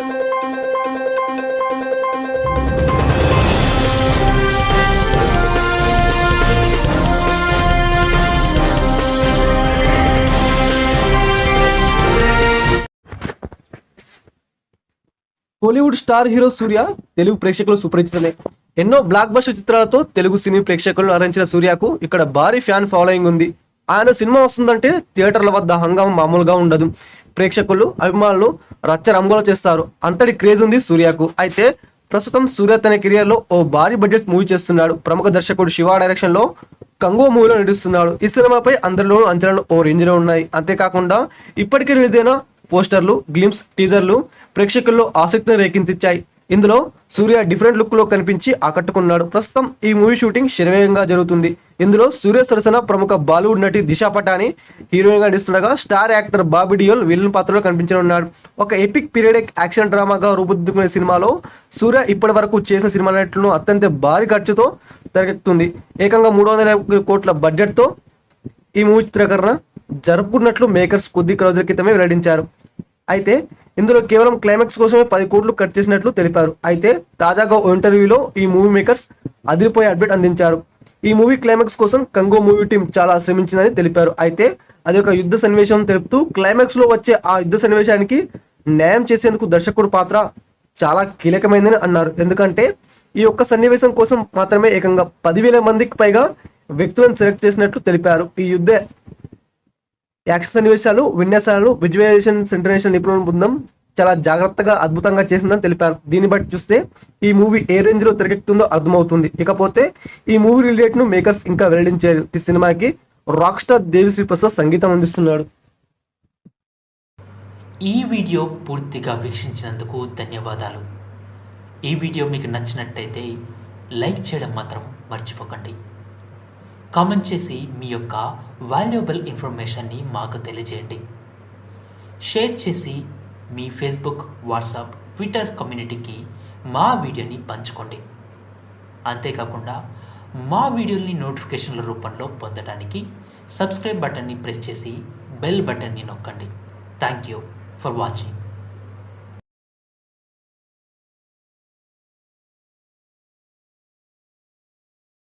Kollywood star hero Surya Telugu ప్రేక్షకులు సుపరిచితమే ఎన్నో బ్లాక్ బస్టర్ చిత్రాలతో తెలుగు సినీ ప్రేక్షకులను అరించిన సూర్యకు ఇక్కడ భారీ ఫ్యాన్ ఫాలోయింగ్ ఉంది. ఆయన సినిమా వస్తుందంటే థియేటర్ల వద్ద హంగామం మామూలుగా ఉండదు. ప్రేక్షకులు అభిమానులు రచ్చ రంగులు చేస్తారు. అంతటి క్రేజ్ ఉంది సూర్యకు. అయితే ప్రస్తుతం సూర్య తన కెరియర్లో ఓ భారీ బడ్జెట్ మూవీ చేస్తున్నాడు. ప్రముఖ దర్శకుడు శివ డైరెక్షన్లో కంగో మూవీలో నటిస్తున్నాడు. ఈ సినిమాపై అందరిలోనూ అంచనాలు ఓ రేంజ్లో ఉన్నాయి. అంతేకాకుండా ఇప్పటికే రిలీజ్ అయిన పోస్టర్లు గ్లిమ్స్ టీజర్లు ప్రేక్షకుల్లో ఆసక్తిని రేకెత్తించాయి ఇందులో సూర్య డిఫరెంట్ లుక్లో కనిపించి ఆకట్టుకున్నాడు. ప్రస్తుతం ఈ మూవీ షూటింగ్ శరవేగంగా జరుగుతుంది. ఇందులో సూర్య సరసన ప్రముఖ బాలీవుడ్ నటి దిశా పటాని హీరోయిన్గా నటిస్తుండగా star actor Bobby Deol villain పాత్రలో కనిపించనున్నాడు. ఒక ఎపిక్ పీరియడిక్ యాక్షన్ డ్రామాగా రూపుదిద్దుకునే సినిమాలో సూర్య ఇప్పటి వరకు చేసిన సినిమాలను అత్యంత భారీ ఖర్చుతో తెరకెక్కుతుంది. ఏకంగా మూడు వందల యాభై కోట్ల బడ్జెట్తో ఈ మూవీ చిత్రీకరణ జరుపుకున్నట్లు మేకర్స్ కొద్ది రోజుల క్రితమే వెల్లడించారు. అయితే ఇందులో కేవలం క్లైమాక్స్ కోసమే పది కోట్లు కట్ చేసినట్లు తెలిపారు. అయితే తాజాగా ఓ ఇంటర్వ్యూలో ఈ మూవీ మేకర్స్ అదిరిపోయే అప్డేట్ అందించారు. ఈ మూవీ క్లైమాక్స్ కోసం కంగో మూవీ టీం చాలా శ్రమించిందని తెలిపారు. అయితే అది ఒక యుద్ధ సన్నివేశం తెలుపుతూ క్లైమాక్స్లో వచ్చే ఆ యుద్ధ సన్నివేశానికి న్యాయం చేసేందుకు దర్శకుడు పాత్ర చాలా కీలకమైందని అన్నారు. ఎందుకంటే ఈ ఒక్క సన్నివేశం కోసం మాత్రమే ఏకంగా పదివేల మందికి పైగా వ్యక్తులను సెలెక్ట్ చేసినట్లు తెలిపారు. ఈ యుద్ధ యాక్షన్ సన్నివేశాలు విన్యాసాలను విజువలైజేషన్ ఇంటర్నేషనల్ నిపుణుల బృందం చాలా జాగ్రత్తగా అద్భుతంగా చేసిందని తెలిపారు. దీన్ని బట్టి చూస్తే ఈ మూవీ ఏ రేంజ్లో తెరకెక్కుతుందో అర్థమవుతుంది. ఇకపోతే ఈ మూవీ రిలేట్ను మేకర్స్ ఇంకా వెల్లడించారు ఈ సినిమాకి రాక్ స్టార్ దేవిశ్రీ ప్రసాద్ సంగీతం అందిస్తున్నాడు. ఈ వీడియో పూర్తిగా వీక్షించినందుకు ధన్యవాదాలు. ఈ వీడియో మీకు నచ్చినట్టయితే లైక్ చేయడం మాత్రం మర్చిపోకండి. కామెంట్ చేసి మీ యొక్క వాల్యుబుల్ ఇన్ఫర్మేషన్ని మాకు తెలియజేయండి. షేర్ చేసి మీ ఫేస్బుక్ వాట్సాప్ ట్విట్టర్ కమ్యూనిటీకి మా వీడియోని పంచుకోండి. అంతేకాకుండా మా వీడియోని నోటిఫికేషన్ల రూపంలో పొందడానికి సబ్స్క్రైబ్ బటన్ని ప్రెస్ చేసి బెల్ బటన్ని నొక్కండి. Thank you for watching.